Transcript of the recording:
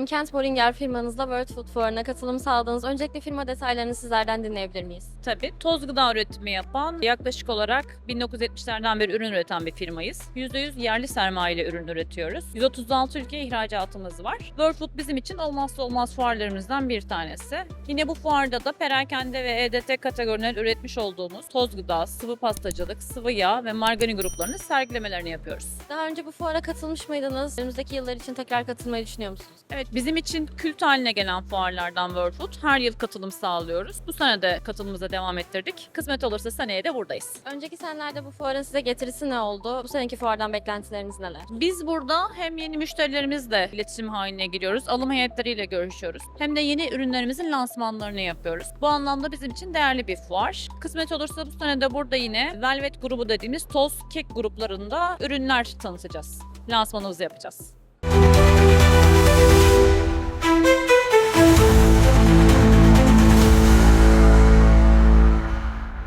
Perakent Boringer firmanızla World Food Fuarı'na katılım sağladınız. Öncelikle firma detaylarını sizlerden dinleyebilir miyiz? Tabii. Toz gıda üretimi yapan, yaklaşık olarak 1970'lerden beri ürün üreten bir firmayız. %100 yerli sermaye ile ürün üretiyoruz. 136 ülkeye ihracatımız var. World Food bizim için olmazsa olmaz fuarlarımızdan bir tanesi. Yine bu fuarda da perakende ve EDT kategoriler üretmiş olduğumuz toz gıda, sıvı pastacılık, sıvı yağ ve margarin gruplarının sergilemelerini yapıyoruz. Daha önce bu fuara katılmış mıydınız? Önümüzdeki yıllar için tekrar katılmayı düşünüyor musunuz? Evet bizim için kült haline gelen fuarlardan World Food her yıl katılım sağlıyoruz. Bu sene de katılımımıza devam ettirdik. Kısmet olursa seneye de buradayız. Önceki senelerde bu fuarın size getirisi ne oldu? Bu seneki fuardan beklentileriniz neler? Biz burada hem yeni müşterilerimizle iletişim haline giriyoruz, alım heyetleriyle görüşüyoruz. Hem de yeni ürünlerimizin lansmanlarını yapıyoruz. Bu anlamda bizim için değerli bir fuar. Kısmet olursa bu sene de burada yine Velvet grubu dediğimiz toz kek gruplarında ürünler tanıtacağız. Lansmanımızı yapacağız.